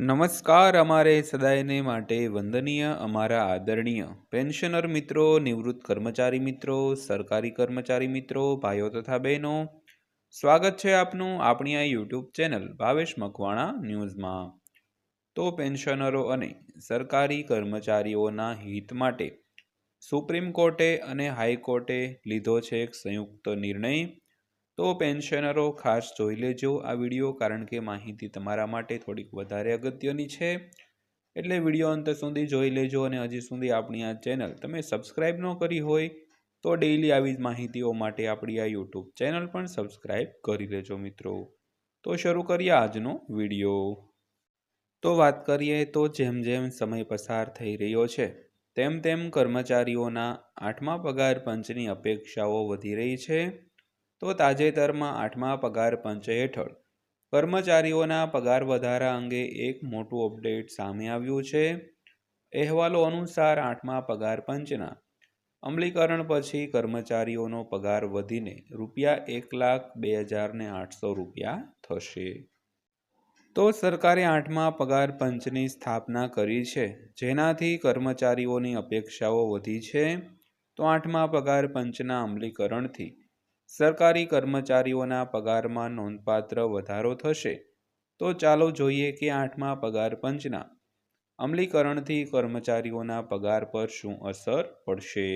નમસ્કાર અમારે સદાયને માટે વંદનીય, અમારા આદરણીય પેન્શનર મિત્રો, નિવૃત્ત કર્મચારી મિત્રો, સરકારી કર્મચારી મિત્રો, ભાઈઓ તથા બહેનો. સ્વાગત છે આપનું આપણી આ યુટ્યુબ ચેનલ ભાવેશ મકવાણા ન્યૂઝમાં. તો પેન્શનરો અને સરકારી કર્મચારીઓના હિત માટે સુપ્રીમ કોર્ટે અને હાઈકોર્ટે લીધો છે એક સંયુક્ત નિર્ણય. તો પેન્શનરો ખાસ જોઈ લેજો આ વીડિયો કારણ કે માહિતી તમારા માટે થોડીક વધારે અગત્યની છે. એટલે વીડિયો અંત સુધી જોઈ લેજો અને હજી સુધી આપણી આ ચેનલ તમે સબસ્ક્રાઈબ ન કરી હોય તો ડેઈલી આવી જ માહિતીઓ માટે આપણી આ યુટ્યુબ ચેનલ પણ સબસ્ક્રાઈબ કરી લેજો મિત્રો. તો શરૂ કરીએ આજનો વીડિયો. તો વાત કરીએ તો જેમ જેમ સમય પસાર થઈ રહ્યો છે, તેમ તેમ કર્મચારીઓના આઠમા પગાર પંચની અપેક્ષાઓ વધી રહી છે. તો તાજેતરમાં આઠમા પગાર પંચ હેઠળ કર્મચારીઓના પગાર વધારા અંગે એક મોટું અપડેટ સામે આવ્યું છે. અહેવાલો અનુસાર આઠમા પગાર પંચના અમલીકરણ પછી કર્મચારીઓનો પગાર વધીને રૂપિયા એક લાખ બે હજારને આઠસો રૂપિયા થશે. તો સરકારે આઠમા પગાર પંચની સ્થાપના કરી છે. જેનાથી કર્મચારીઓની અપેક્ષાઓ વધી છે. તો આઠમા પગાર પંચના અમલીકરણથી સરકારી કર્મચારીઓના પગારમાં નોંધપાત્ર વધારો થશે, તો ચાલો જોઈએ કે આઠમા પગાર પંચના અમલીકરણથી કર્મચારીઓના પગાર પર શું અસર પડશે?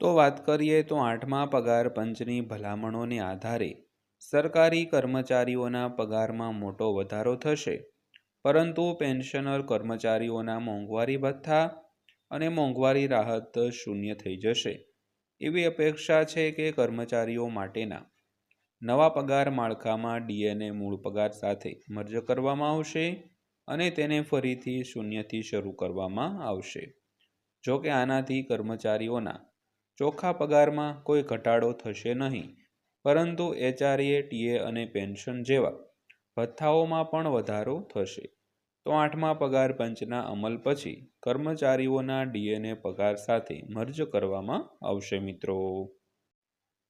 તો વાત કરીએ તો આઠમા પગાર પંચની ભલામણોને આધારે સરકારી કર્મચારીઓના પગારમાં મોટો વધારો થશે, પરંતુ પેન્શનર કર્મચારીઓના મોંઘવારી ભથ્થા અને મોંઘવારી રાહત શૂન્ય થઈ જશે. એવી અપેક્ષા છે કે કર્મચારીઓ માટેના નવા પગાર માળખામાં ડીએને મૂળ પગાર સાથે મર્જ કરવામાં આવશે અને તેને ફરીથી શૂન્યથી શરૂ કરવામાં આવશે. જો કે આનાથી કર્મચારીઓના ચોખ્ખા પગારમાં કોઈ ઘટાડો થશે નહીં, પરંતુ એચઆરએ, ટીએ અને પેન્શન જેવા ભથ્થાઓમાં પણ વધારો થશે. તો આઠમા પગાર પંચના અમલ પછી કર્મચારીઓના ડીએને પગાર સાથે મર્જ કરવામાં આવશે મિત્રો.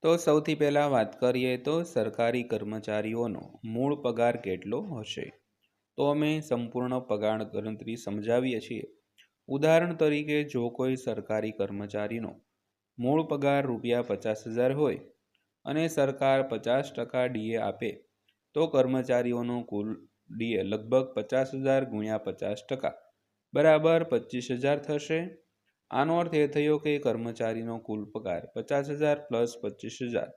તો સૌથી પહેલાં વાત કરીએ તો સરકારી કર્મચારીઓનો મૂળ પગાર કેટલો હશે? તો અમે સંપૂર્ણ પગાર ગણતરી સમજાવીએ છીએ. ઉદાહરણ તરીકે જો કોઈ સરકારી કર્મચારીનો મૂળ પગાર રૂપિયા પચાસ હજાર હોય અને સરકાર પચાસ ટકા ડીએ આપે, તો કર્મચારીઓનો કુલ ડીએ લગભગ પચાસ હજાર ગુણ્યા પચાસ ટકા. બરાબર પચીસ હજાર થશે. આનો અર્થ એ થયો કે કર્મચારીનો કુલ પગાર પચાસ હજાર પ્લસ પચીસ હજાર.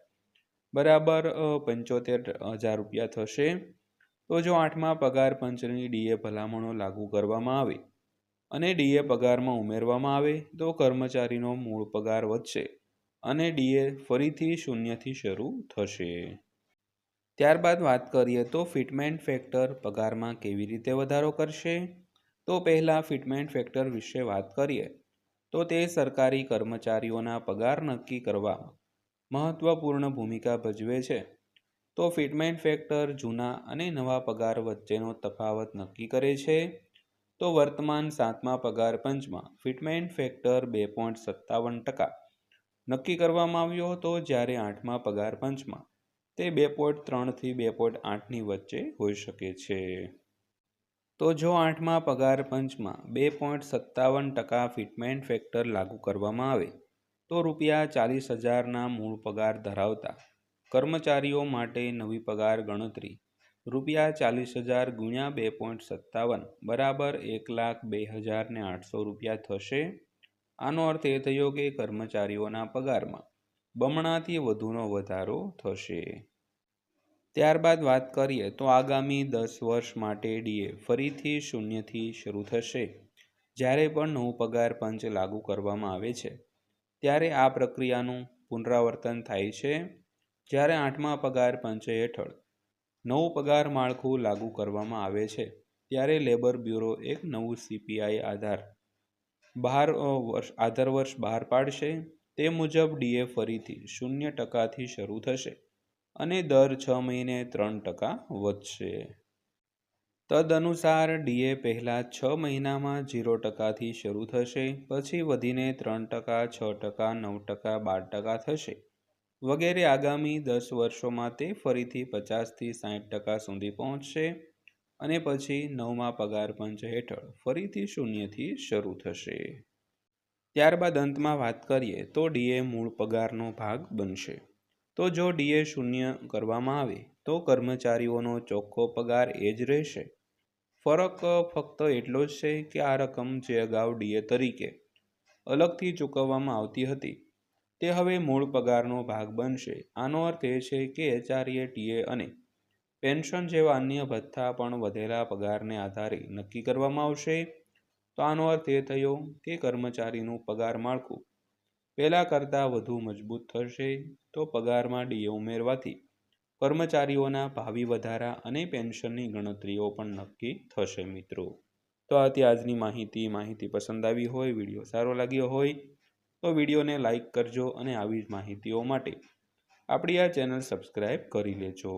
બરાબર પંચોતેર હજાર રૂપિયા થશે. તો જો આઠમા પગાર પંચની ડીએ ભલામણો લાગુ કરવામાં આવે અને ડીએ પગારમાં ઉમેરવામાં આવે, તો કર્મચારીનો મૂળ પગાર વધશે અને ડીએ ફરીથી શૂન્યથી શરૂ થશે. ત્યારબાદ વાત કરીએ તો ફિટમેન્ટ ફેક્ટર પગારમાં કેવી રીતે વધારો કરશે? તો પહેલાં ફિટમેન્ટ ફેક્ટર વિશે વાત કરીએ. તો તે સરકારી કર્મચારીઓના પગાર નક્કી કરવામાં મહત્ત્વપૂર્ણ ભૂમિકા ભજવે છે. તો ફિટમેન્ટ ફેક્ટર જૂના અને નવા પગાર વચ્ચેનો તફાવત નક્કી કરે છે. તો વર્તમાન સાતમા પગાર પંચમાં ફિટમેન્ટ ફેક્ટર બે પોઈન્ટ સત્તાવન ટકા નક્કી કરવામાં આવ્યો હતો જ્યારે આઠમા પગાર પંચમાં તે બે પોઈન્ટ ત્રણથી બે પોઈન્ટ આઠની વચ્ચે હોઈ શકે છે. તો જો આઠમા પગાર પંચમાં બે પોઈન્ટ સત્તાવન ટકા ફિટમેન્ટ ફેક્ટર લાગુ કરવામાં આવે, તો રૂપિયા ચાલીસ હજારના મૂળ પગાર ધરાવતા કર્મચારીઓ માટે નવી પગાર ગણતરી રૂપિયા ચાલીસ હજાર ગુણ્યા બે પોઈન્ટ સત્તાવન બરાબર એક લાખ બે હજારને આઠસો રૂપિયા થશે. આનો અર્થ એ થયો કે કર્મચારીઓના પગારમાં બમણાથી વધુનો વધારો થશે. ત્યારબાદ વાત કરીએ તો આગામી દસ વર્ષ માટે ડીએ ફરીથી શૂન્યથી શરૂ થશે. જ્યારે પણ નવું પગાર પંચ લાગુ કરવામાં આવે છે, ત્યારે આ પ્રક્રિયાનું પુનરાવર્તન થાય છે. જ્યારે આઠમા પગાર પંચ હેઠળ નવું પગાર માળખું લાગુ કરવામાં આવે છે, ત્યારે લેબર બ્યુરો એક નવું સીપીઆઈ આધાર બહાર વર્ષ, આધાર વર્ષ બહાર પાડશે. તે મુજબ ડીએ ફરીથી શૂન્ય ટકાથી શરૂ થશે અને દર છ મહિને ત્રણ ટકા વધશે. તદનુસાર ડીએ પહેલાં છ મહિનામાં ઝીરો ટકાથી શરૂ થશે, પછી વધીને ત્રણ ટકા, છ ટકા, નવ ટકા, બાર ટકા થશે. વગેરે આગામી દસ વર્ષોમાં તે ફરીથી પચાસથી સાઠ ટકા સુધી પહોંચશે અને પછી નવમા પગાર પંચ હેઠળ ફરીથી શૂન્યથી શરૂ થશે. ત્યારબાદ અંતમાં વાત કરીએ તો ડીએ મૂળ પગારનો ભાગ બનશે. તો જો ડીએ શૂન્ય કરવામાં આવે, તો કર્મચારીઓનો ચોખ્ખો પગાર એ જ રહેશે. ફરક ફક્ત એટલો જ છે કે આ રકમ જે અગાઉ ડીએ તરીકે અલગથી ચૂકવવામાં આવતી હતી, તે હવે મૂળ પગારનો ભાગ બનશે. આનો અર્થ એ છે કે એચઆરએ, ટીએ અને પેન્શન જેવા અન્ય ભથ્થા પણ વધેલા પગારને આધારે નક્કી કરવામાં આવશે. તો આનો અર્થ એ થયો કે કર્મચારીનું પગાર માળખું. પહેલાં કરતાં વધુ મજબૂત થશે તો પગારમાં ડીએ ઉમેરવાથી કર્મચારીઓના ભાવિ વધારા અને પેન્શનની ગણતરીઓ પણ નક્કી થશે મિત્રો. તો આ આજની માહિતી. માહિતી પસંદ આવી હોય, વીડિયો સારો લાગ્યો હોય, તો વિડીયોને લાઇક કરજો અને આવી જ માહિતીઓ માટે આપણી આ ચેનલ સબસ્ક્રાઈબ કરી લેજો.